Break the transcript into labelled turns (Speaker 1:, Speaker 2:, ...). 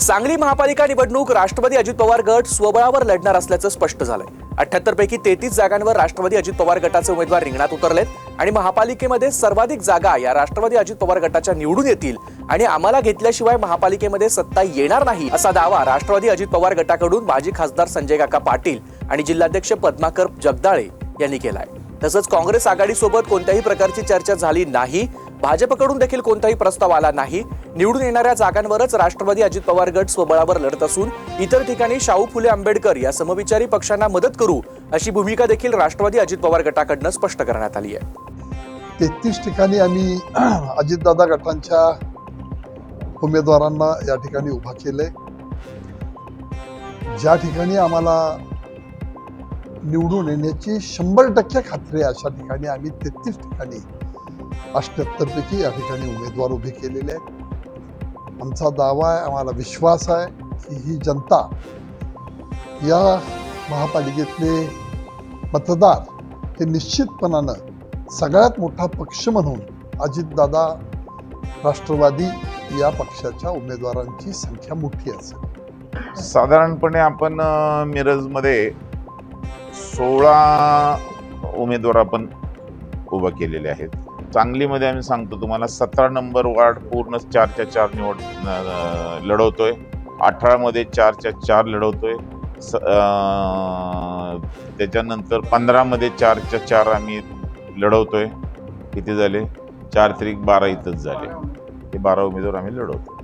Speaker 1: सांगली महापालिका निवडणूक राष्ट्रवादी अजित पवार गट स्वबळावर लढणार असल्याचं स्पष्ट झालंय. अठ्याहत्तर पैकी तेहतीस जागांवर राष्ट्रवादी अजित पवार गटाचे उमेदवार रिंगणात उतरलेत आणि महापालिकेमध्ये सर्वाधिक जागा या राष्ट्रवादी अजित पवार गटाच्या निवडून येतील आणि आम्हाला घेतल्याशिवाय महापालिकेमध्ये सत्ता येणार नाही असा दावा राष्ट्रवादी अजित पवार गटाकडून माजी खासदार संजय काका पाटील आणि जिल्हाध्यक्ष पद्माकर जगदाळे यांनी केलाय. तसंच काँग्रेस आघाडीसोबत कोणत्याही प्रकारची चर्चा झाली नाही भाजपकडून देखील कोणताही प्रस्ताव आला नाही. निवडून येणाऱ्या जागांवरच राष्ट्रवादी अजित पवार गट स्वबळावर लढत असून इतर ठिकाणी शाहू फुले आंबेडकर या समविचारी पक्षांना मदत करू अशी भूमिका देखील राष्ट्रवादी अजित पवार गटाकडनं स्पष्ट करण्यात आली आहे.
Speaker 2: तेहतीस ठिकाणी आम्ही अजितदादा गटांच्या उमेदवारांना या ठिकाणी उभा केले ज्या ठिकाणी आम्हाला निवडून येण्याची शंभर टक्के खात्री अशा ठिकाणी आम्ही तेहतीस ठिकाणी अष्ट्याहत्तरपैकी या ठिकाणी उमेदवार उभे केलेले आहेत. आमचा दावा आहे आम्हाला विश्वास आहे की ही जनता या महापालिकेतले मतदार हे निश्चितपणानं सगळ्यात मोठा पक्ष म्हणून अजितदादा राष्ट्रवादी या पक्षाच्या उमेदवारांची संख्या मोठी असेल.
Speaker 3: साधारणपणे आपण मिरजमध्ये सोळा उमेदवार आपण उभा केलेले आहेत. सांगलीमध्ये आम्ही सांगतो तुम्हाला सतरा नंबर वार्ड पूर्ण चारच्या चार निवड लढवतोय. अठरामध्ये चारच्या चार लढवतोय. स त्याच्यानंतर पंधरामध्ये चारच्या चार आम्ही लढवतोय. किती झाले? चार त्रिक बारा इथंच झाले. हे बारा उमेदवार आम्ही लढवतो